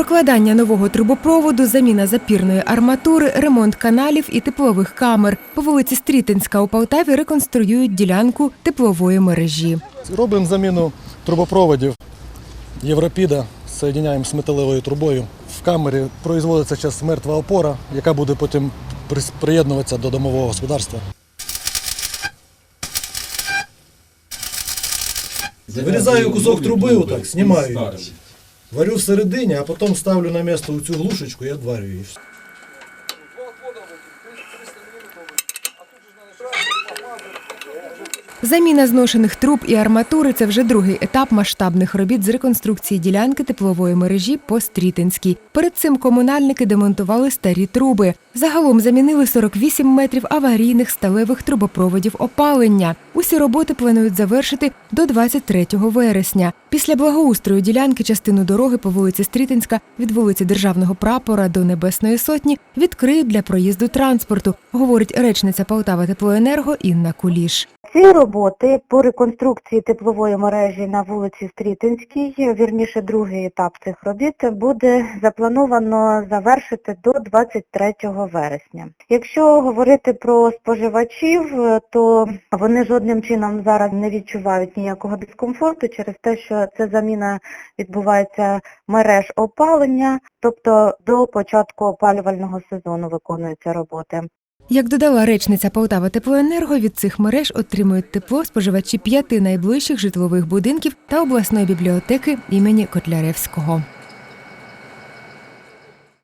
Прокладання нового трубопроводу, заміна запірної арматури, ремонт каналів і теплових камер. По вулиці Стрітинська у Полтаві реконструюють ділянку теплової мережі. Робимо заміну трубопроводів Європіда, соєдиняємо з металевою трубою. В камері производиться зараз мертва опора, яка буде потім приєднуватися до домового господарства. Вирізаю кусок труби, отак, знімаю. Варю всередині, а потім ставлю на місце цю глушечку і відварюю її. Заміна зношених труб і арматури це вже другий етап масштабних робіт з реконструкції ділянки теплової мережі по Стрітинській. Перед цим комунальники демонтували старі труби. Загалом замінили 48 метрів аварійних сталевих трубопроводів опалення. Усі роботи планують завершити до 23 вересня. Після благоустрою ділянки частину дороги по вулиці Стрітинська від вулиці Державного прапора до Небесної Сотні відкриють для проїзду транспорту, говорить речниця Полтава Теплоенерго Інна Куліш. Ці роботи по реконструкції теплової мережі на вулиці Стрітинській, вірніше другий етап цих робіт, буде заплановано завершити до 23 вересня. Якщо говорити про споживачів, то вони жодним чином зараз не відчувають ніякого дискомфорту через те, що це заміна відбувається мереж опалення, тобто до початку опалювального сезону виконуються роботи. Як додала речниця Полтава Теплоенерго, від цих мереж отримують тепло споживачі п'яти найближчих житлових будинків та обласної бібліотеки імені Котляревського.